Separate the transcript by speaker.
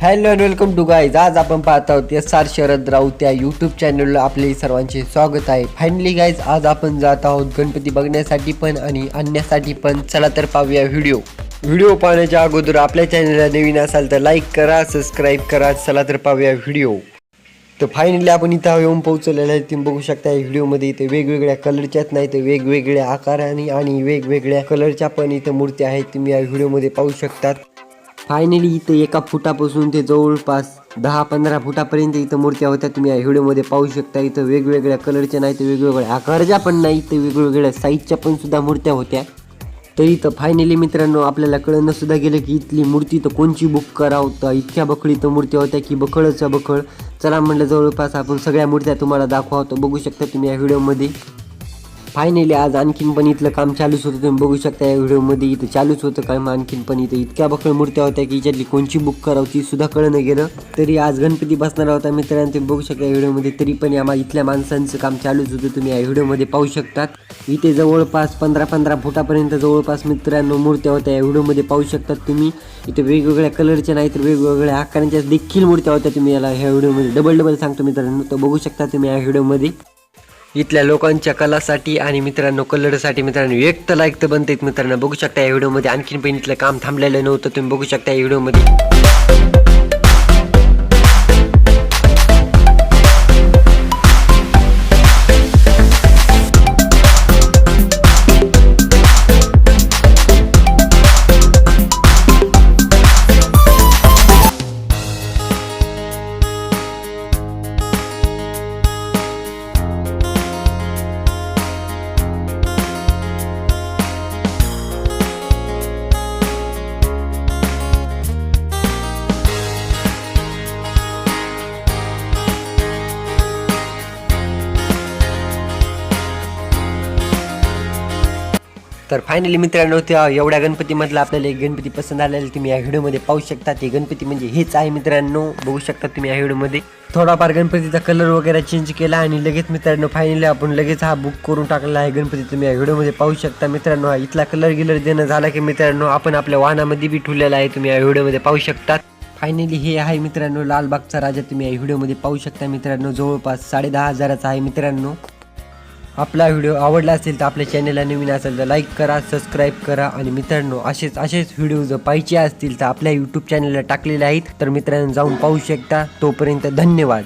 Speaker 1: Hello and welcome to guys आज आपण पाहत आहोत एस आर शरद राऊत या यूट्यूब चॅनलला आपले सर्वांचे स्वागत आहे. फायनली गाईज आज आपण जात आहोत गणपती बघण्यासाठी पण आणि आणण्यासाठी पण. चला तर पाहूया व्हिडिओ व्हिडिओ पाहण्याच्या अगोदर आपल्या चॅनलला नवीन असाल तर लाईक करा सबस्क्राईब करा. चला तर पाहूया व्हिडिओ तर फायनली आपण इथं येऊन पोहोचलेलं आहे. तुम्ही बघू शकता व्हिडिओमध्ये इथे वेगवेगळ्या कलरच्याच नाही तर वेगवेगळ्या आकाराने आणि वेगवेगळ्या कलरच्या पण इथं मूर्त्या आहेत. तुम्ही या व्हिडिओमध्ये पाहू शकतात. फायनली इथं एका फुटापासून ते जवळपास दहा पंधरा फुटापर्यंत इथं मूर्त्या होत्या. तुम्ही या व्हिडिओमध्ये पाहू शकता इथं वेगवेगळ्या कलरच्या नाही तर वेगवेगळ्या आकाराच्या पण नाही तर वेगवेगळ्या साईजच्या पण सुद्धा मूर्त्या होत्या. तरी तर फायनली मित्रांनो आपल्याला कळणं सुद्धा गेलं की इथली मूर्ती तर कोणची बुक करावं तर इतक्या बखळी तर मूर्त्या होत्या की बखळच्या बखळ चला म्हणलं जवळपास आपण सगळ्या मूर्त्या तुम्हाला दाखवा तर बघू शकता तुम्ही या व्हिडिओमध्ये फायनली आज आणखीन पण इथलं काम चालूच होतं. तुम्ही बघू शकता या व्हिडिओमध्ये इथं चालूच होतं काम आणखीन पण इथं. इतक्या बकळ मूर्त्या होत्या की याच्यातली कोणची बुक करावं ती सुद्धा कळणं गेलं. तरी आज गणपती बसणार होता मित्रांनो तुम्ही बघू शकता या व्हिडिओमध्ये. तरी पण या इथल्या माणसांचं काम चालूच होतं. तुम्ही या व्हिडिओमध्ये पाहू शकतात. इथे जवळपास पंधरा पंधरा फुटापर्यंत जवळपास मित्रांनो मूर्त्या होत्या. या व्हिडिओमध्ये पाहू शकतात तुम्ही. इथे वेगवेगळ्या कलरच्या नाही तर वेगवेगळ्या आकारांच्या देखील मूर्त्या होत्या. तुम्ही याला ह्या व्हिडिओमध्ये डबल डबल सांगतो मित्रांनो. तर बघू शकता तुम्ही या व्हिडिओमध्ये. इथल्या लोकांच्या कलासाठी आणि मित्रांनो कलरसाठी मित्रांनो एक तर लाईक तर बनतात मित्रांनो. बघू शकता या व्हिडिओमध्ये आणखीन पण इथलं काम थांबलेलं नव्हतं तुम्ही बघू शकता या व्हिडिओमध्ये तर फायनली मित्रांनो त्या एवढ्या गणपतीमधला आपल्याला एक गणपती पसंत आलेला तुम्ही या व्हिडिओमध्ये पाहू शकता. ते गणपती म्हणजे हेच आहे मित्रांनो. बघू शकता तुम्ही या व्हिडिओमध्ये. थोडाफार गणपतीचा कलर वगैरे चेंज केला आणि लगेच मित्रांनो फायनली आपण लगेच हा बुक करून टाकला आहे गणपती. तुम्ही या व्हिडिओमध्ये पाहू शकता मित्रांनो हा इथला कलर गिलर देणं झाला की मित्रांनो आपण आपल्या वाहनामध्ये बी ठेवलेला आहे. तुम्ही या व्हिडिओमध्ये पाहू शकता. फायनली हे आहे मित्रांनो लालबागचा राजा. तुम्ही या व्हिडिओमध्ये पाहू शकता मित्रांनो जवळपास साडे दहा हजाराचा आहे मित्रांनो. आपला व्हिडिओ आवडला असेल तर आपल्या चॅनलला नवीन असेल तर लाईक करा सबस्क्राईब करा. आणि मित्रांनो असेच असेच व्हिडिओ जर पाहिजे असतील तर आपल्या यूट्यूब चॅनलला टाकलेले आहेत. तर मित्रांनो जाऊन पाहू शकता. तोपर्यंत धन्यवाद.